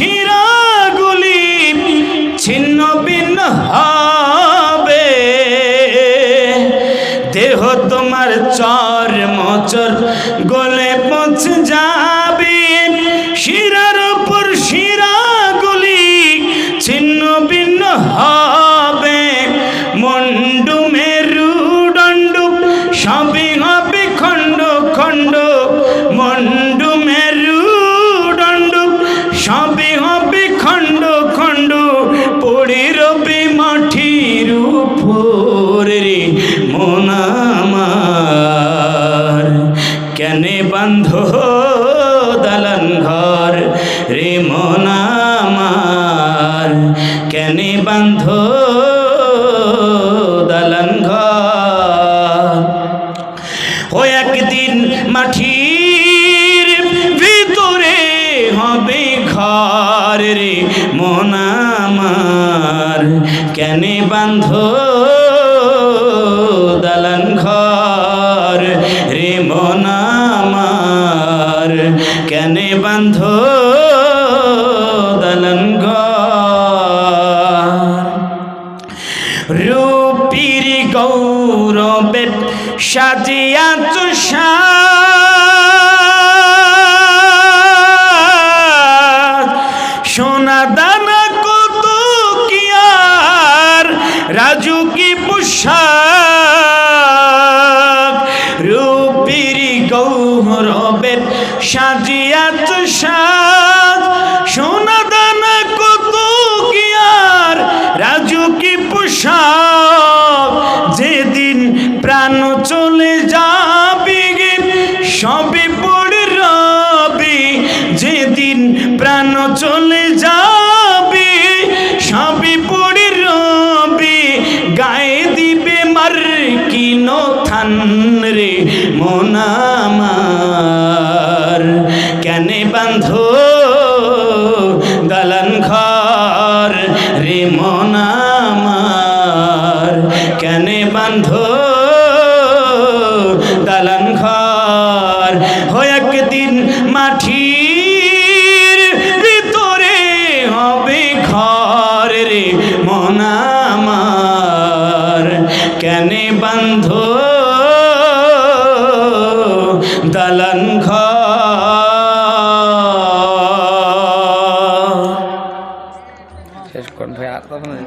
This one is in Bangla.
শিরাগুলি ছিন্ন ভিন্ন হবে। দেহ তোমার চর মচর গলে পৌঁছে যাবে। শিরার দালান ঘর রে মোনামার কেনে বান্ধ দালান ঘর? ও একদিন মাটির ভিতরে হবে ঘর রে মনামার কেনে বান্ধ দালান ঘর রে কেনে বান্ধ দালান রূপীর গৌরবে সাজিয়া তুষা সোনা দানা কত কি রাজু রূপীর গৌরবে সাজিয়া তুষা সোনা দানা কত কি রাজু কি পোশাক? যেদিন প্রাণ চলে যাবে সবে পড়ে রবি। যেদিন প্রাণ চলে যাবে, সবে পড়ে রবি। গায়ে দিবে মার কিনো থান রে। মোনামার কেনে বান্ধো দালান ঘর রে মনামার কেনে বান্ধ দালান ঘর হয় একদিন মাটির ভিতরে 了，大部。